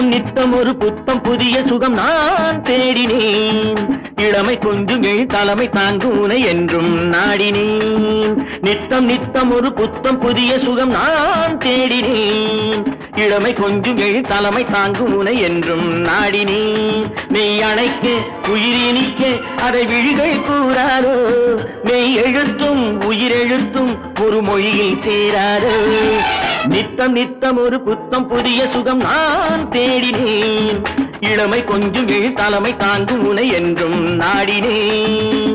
நித்தம் நித்தம் ஒரு புத்தம் புதிய சுகம் நான் தேடினேன். இளமை கொஞ்சம் எழு தலைமை தாங்கும் உனை என்றும் நாடினேன். நித்தம் நித்தம் ஒரு புத்தம் புதிய சுகம் நான் தேடினேன். இளமை கொஞ்சம் எழு தலைமை தாங்கும் உனை என்றும் நாடினேன். மெய் அணைக்க உயிரினிக்க அதை விழிகள் கூறாரோ? மெய் எழுத்தும் உயிரெழுத்தும் ஒரு மொழியில் சேராரோ? நித்தம் நித்தம் ஒரு புத்தம் புதிய சுகம் நான் தேடினேன். இளமை கொஞ்சம் எழு தலைமை தாங்கும் முனை என்றும் நாடினேன்.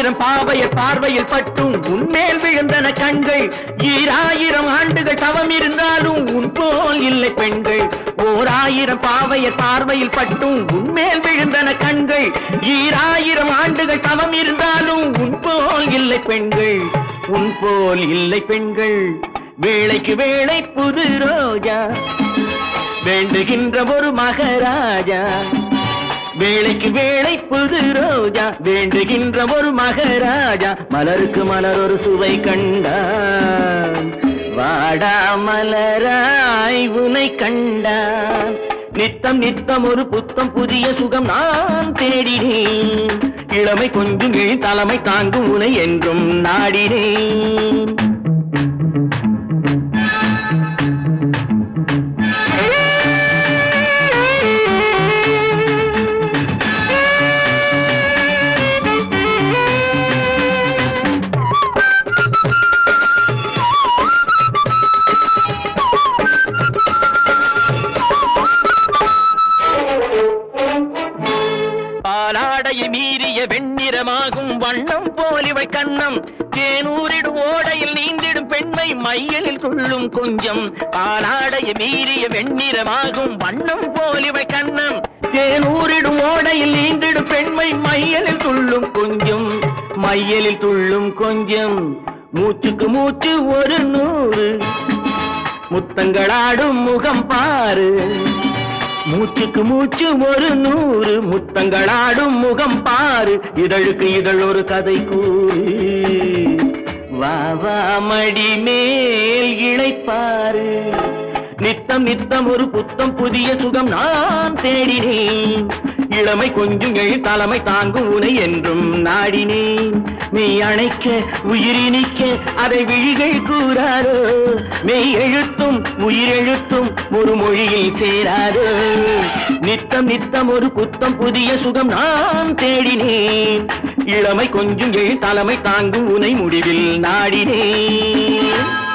ஆயிரம் பாவையர் பார்வையில் பட்டும் உன்மேல் விழுந்தன கண்கள் ஈராயிரம் ஆண்டுகள் தவம் இருந்தாலும் உன் போல் இல்லை பெண்கள். ஓர் ஆயிரம் பாவையர் பார்வையில் பட்டும் உன்மேல் விழுந்தன கண்கள் ஈராயிரம் ஆண்டுகள் தவம் இருந்தாலும் உன் போல் இல்லை பெண்கள். உன் போல் இல்லை பெண்கள். வேளைக்கு வேளை புது ரோஜா. வேண்டுகின்ற ஒரு மகராஜா. வேளைக்கு வேளை புது ரோஜா. வேண்டுகின்ற ஒரு மகராஜா. மலருக்கு மலர் ஒரு சுவை கண்டான். வாடா மலராய் உனை கண்டான். நித்தம் நித்தம் ஒரு புத்தம் புதிய சுகம் நான் தேடினேன். இளமை கொஞ்சம் இழி தலைமை தாங்கும் உனை என்றும் நாடினேன். பாலாடையை மீறிய வெண்ணிறமாகும் வண்ணம் போலிவை கண்ணம். தேனூரிடும் ஓடையில் நீந்திடும் பெண்மை மையலில் கொள்ளும் கொஞ்சம். பாலாடையை மீறிய வெண்ணிறமாகும் வண்ணம் போலிவை கண்ணம். தேனூரிடும் ஓடையில் நீந்திடும் பெண்மை மையலில் துள்ளும் கொஞ்சம். மையலில் துள்ளும் கொஞ்சம். மூச்சுக்கு மூச்சு ஒரு நூறு. முத்தங்களாடும் முகம் பாரு. மூச்சுக்கு மூச்சு ஒரு நூறு முத்தங்களாடும் முகம் பாரு. இதழுக்கு இதழ் ஒரு கதை கூறு. வா வா மடி மேல் இழைப்பாரு நித்தம் நித்தம் ஒரு புத்தம் புதிய சுகம் நான் தேடினேன். இளமை கொஞ்சம் எழு தலைமை தாங்கும் உனை என்றும் நாடினேன். நீ அணைக்க உயிரினிக்க அதை விழிகள் கூறாரோ மெய் எழுத்தும் உயிரெழுத்தும் ஒரு மொழியில் சேராரோ நித்தம் நித்தம் ஒரு புத்தம் புதிய சுகம் நான் தேடினேன். இளமை கொஞ்சம் எழு தலைமை தாங்கும் உனை முடிவில் நாடினேன்.